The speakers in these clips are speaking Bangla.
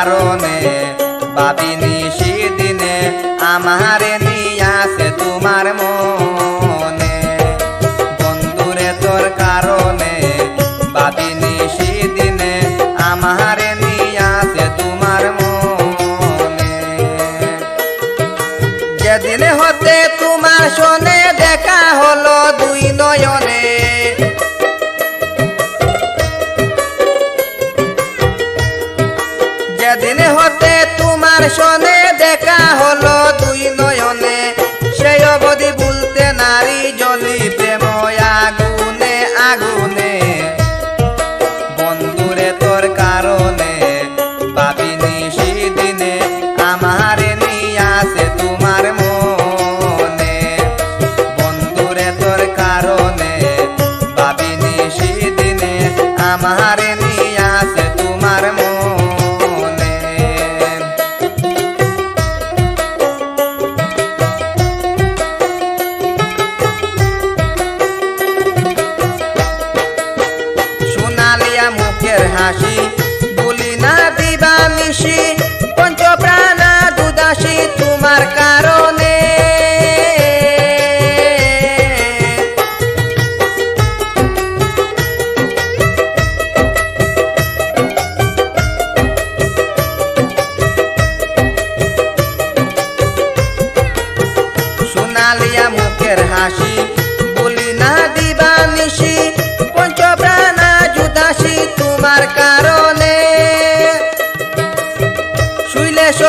কারণে, ভাবিনি সেদিনে আমারে নিয়াছে তোমার মনে। বন্ধুরে তোর কারণে আমারে মনে। হতে তোমার শোনে দেখা হলো দুই নয়নে তোমার শোনে দেখা হলো দুই নয়নে। সেই অবধি বলতে নারী জলি প্রেম আগুনে আগুনে। বন্ধুরে তোর কারণে ভাবিনি সেদিনে আমারে নিয়াছে তোমার মনে। বন্ধুরে তোর কারণে ভাবিনি সেদিনে আমারে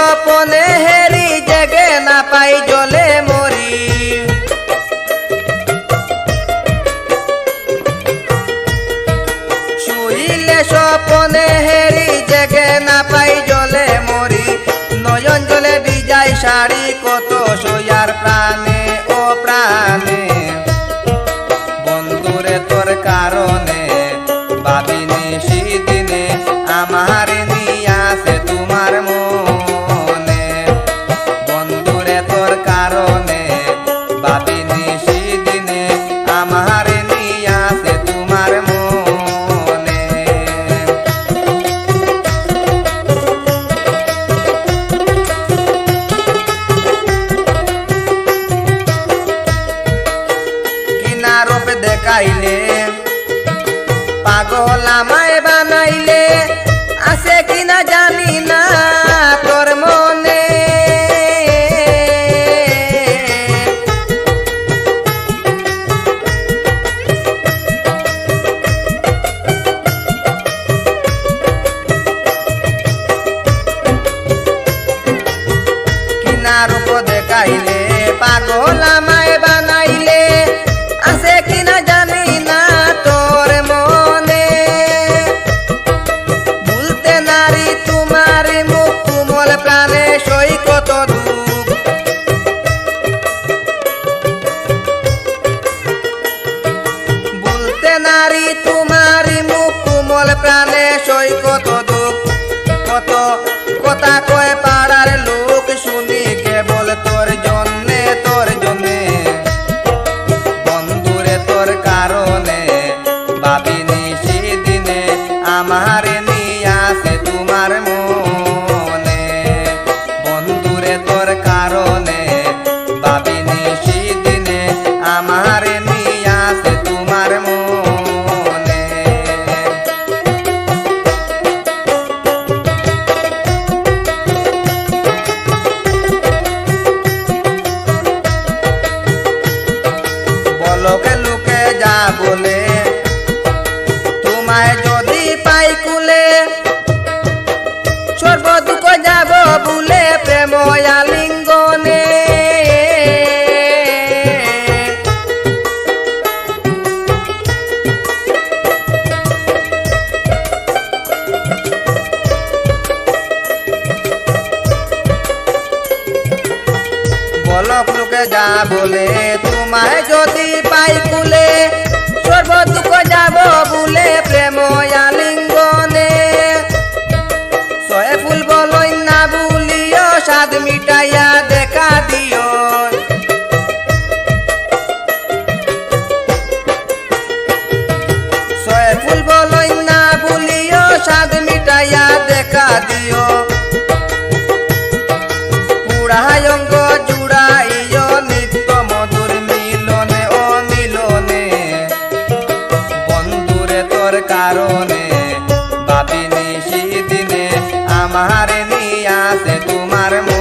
স্বপনে হেরি জেগে না পাই জলে মরি। শুইলে স্বপনে হেরি জেগে না পাই জলে মরি। নয়ন জলে বিজাই শাড়ি আমায় বানাইলে আছে কিনা জানি না তোর মনে। কিনারূপ দেখাইলে পাগল ভাবিনি সেদিনে আমার যাব বুলে প্রেম আলিঙ্গনে বলক লোকে যা বলে তোমায় যদি জোড়ায় অঙ্গ জোড়াইয় নিত্য মধুর মিলনে ও মিলনে বন্ধুরে তোর কারণে, ভাবিনি সেদিনে আমার নিয়াছে তোমার মন।